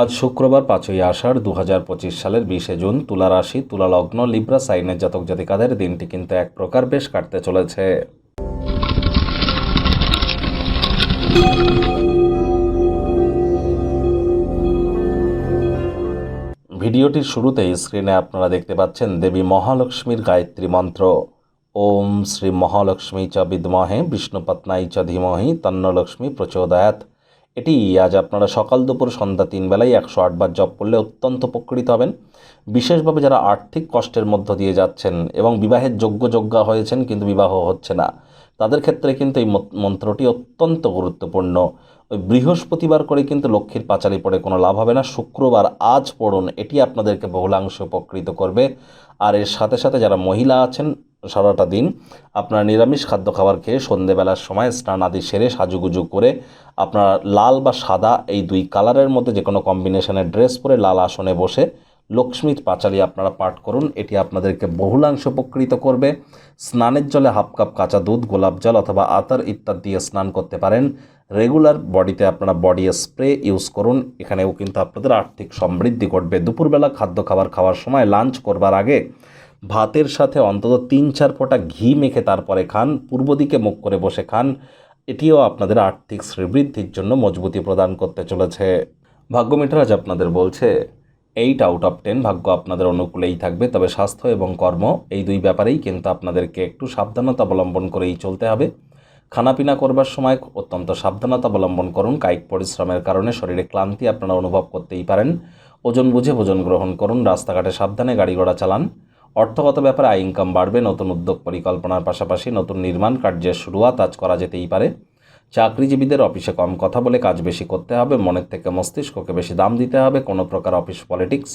আজ শুক্রবার পাঁচই আষাঢ় দু হাজার পঁচিশ সালের বিশে জুন তুলা রাশি, তুলা লগ্ন, লিব্রা, সাইনের জাতক জাতিকাদের দিনটি কিন্তু এক প্রকার বেশ কাটতে চলেছে। ভিডিওটির শুরুতেই স্ক্রিনে আপনারা দেখতে পাচ্ছেন দেবী মহালক্ষ্মীর গায়ত্রী মন্ত্র। ওম শ্রী মহালক্ষ্মী চ বিদ্মহে বিষ্ণুপত্নাই চ ধীমহি, তন্নলক্ষ্মী প্রচোদয়াত। এটি আজ আপনারা সকাল দুপুর সন্ধ্যা তিন বেলায় একশো আটবার জপ করলে অত্যন্ত উপকৃত হবেন। বিশেষভাবে যারা আর্থিক কষ্টের মধ্য দিয়ে যাচ্ছেন এবং বিবাহের যোগ্য যোগ্যা হয়েছেন কিন্তু বিবাহ হচ্ছে না, তাদের ক্ষেত্রে কিন্তু এই মন্ত্রটি অত্যন্ত গুরুত্বপূর্ণ। ওই বৃহস্পতিবার করে কিন্তু লক্ষ্মীর পাঁচালি পড়ে কোনো লাভ হবে না। শুক্রবার আজ পড়ুন, এটি আপনাদেরকে বহুলাংশে উপকৃত করবে। আর এর সাথে সাথে যারা মহিলা আছেন সারাটা দিন আপনার নিরামিষ খাদ্য খাবার খেয়ে সন্ধেবেলার সময় স্নান আদি সেরে সাজুগুজু করে আপনার লাল বা সাদা এই দুই কালারের মধ্যে যে কোনো কম্বিনেশনের ড্রেস পরে লাল আসনে বসে লক্ষ্মীর পাঁচালি আপনারা পাঠ করুন। এটি আপনাদেরকে বহুলাংশ উপকৃত করবে। স্নানের জলে হাফ কাপ কাঁচা দুধ, গোলাপ জল অথবা আতার ইত্যাদি দিয়ে স্নান করতে পারেন। রেগুলার বডিতে আপনারা বডি স্প্রে ইউজ করুন। এখানেও কিন্তু আপনাদের আর্থিক সমৃদ্ধি ঘটবে। দুপুরবেলা খাদ্য খাবার খাওয়ার সময় লাঞ্চ করবার আগে ভাতের সাথে অন্তত তিন চার ফোঁটা ঘি মেখে তারপরে খান, পূর্ব দিকে মুখ করে বসে খান। এটিও আপনাদের আর্থিক শ্রীবৃদ্ধির জন্য মজবুতি প্রদান করতে চলেছে। ভাগ্য মিটার আপনাদের বলছে এইট আউট অফ টেন ভাগ্য আপনাদের অনুকূলেই থাকবে, তবে স্বাস্থ্য এবং কর্ম এই দুই ব্যাপারেই কিন্তু আপনাদেরকে একটু সাবধানতা অবলম্বন করেই চলতে হবে। খানাপিনা করবার সময় অত্যন্ত সাবধানতা অবলম্বন করুন। কায়িক পরিশ্রমের কারণে শরীরে ক্লান্তি আপনারা অনুভব করতেই পারেন। ওজন বুঝে ভোজন গ্রহণ করুন। রাস্তাঘাটে সাবধানে গাড়ি ঘোড়া চালান। অর্থগত ব্যাপারে আয় ইনকাম বাড়বে, নতুন উদ্যোগ পরিকল্পনার পাশাপাশি নতুন নির্মাণ কার্যের শুরুয়াত আজ করা যেতেই পারে। চাকরিজীবীদের অফিসে কম কথা বলে কাজ বেশি করতে হবে, মনের থেকে মস্তিষ্ককে বেশি দাম দিতে হবে, কোনো প্রকার অফিস পলিটিক্স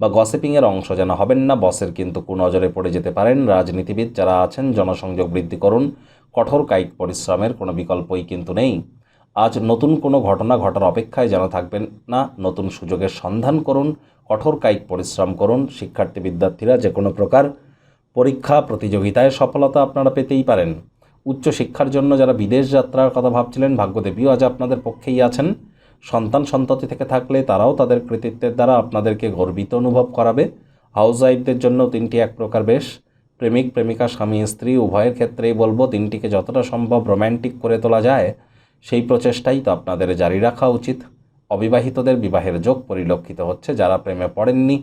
বা গসিপিংয়ের অংশ যেন হবেন না, বসের কিন্তু কুনজরে পড়ে যেতে পারেন। রাজনীতিবিদ যারা আছেন, জনসংযোগ বৃদ্ধি করুন, কঠোর কায়িক পরিশ্রমের কোনো বিকল্পই কিন্তু নেই। আজ নতুন কোনো ঘটনা ঘটার অপেক্ষায় যেন থাকবেন না, নতুন সুযোগের সন্ধান করুন, কঠোর কায়িক পরিশ্রম করুন, শিক্ষার্থী বিদ্যার্থীরা যে কোনো প্রকার পরীক্ষা প্রতিযোগিতায় সফলতা আপনারা পেতেই পারেন। উচ্চশিক্ষার জন্য যারা বিদেশ যাত্রার কথা ভাবছিলেন, ভাগ্যদেবীও আজ আপনাদের পক্ষেই আছেন। সন্তান সন্ততি থেকে থাকলে তারাও তাদের কৃতিত্বের দ্বারা আপনাদেরকে গর্বিত অনুভব করাবে। হাউস ওয়াইফদের জন্য তিনটি এক প্রকার বেশ। প্রেমিক, প্রেমিকা, স্বামী, স্ত্রী, উভয়ের ক্ষেত্রেই বলব দিনটিকে যতটা সম্ভব রোম্যান্টিক করে তোলা যায়। সেই প্রচেষ্টাই তো আপনাদের জারি রাখা উচিত। অবিবাহিতদের বিবাহের যোগ পরিলক্ষিত হচ্ছে, যারা প্রেমে পড়েননি,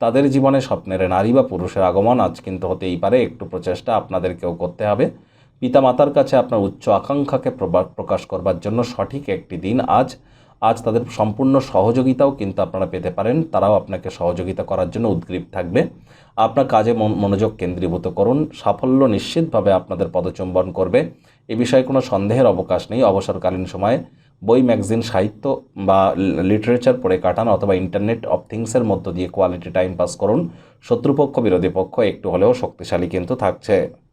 তাদের জীবনে স্বপ্নের নারী বা পুরুষের আগমন আজ কিন্তু হতেই পারে। একটু প্রচেষ্টা আপনাদেরকেও করতে হবে। পিতামাতার কাছে আপনার উচ্চ আকাঙ্ক্ষাকে প্রকাশ করবার জন্য সঠিক একটি দিন আজ। আজ তাদের সম্পূর্ণ সহযোগিতাও কিন্তু আপনারা পেতে পারেন। তারাও আপনাকে সহযোগিতা করার জন্য উদ্গ্রীব থাকবে। আপনার কাজে মন- মনোযোগ কেন্দ্রীভূত করুন। সাফল্য নিশ্চিতভাবে আপনাদের পদচুম্বন করবে। এ বিষয়ে কোনো সন্দেহের অবকাশ নেই। অবসরকালীন সময়ে বই, ম্যাগজিন, সাহিত্য বা লিটারেচার পড়ে কাটান অথবা ইন্টারনেট অফ থিংসের মধ্য দিয়ে কোয়ালিটি টাইম পাস করুন। শত্রুপক্ষ, বিরোধী পক্ষ একটু হলেও শক্তিশালী কিন্তু থাকছে।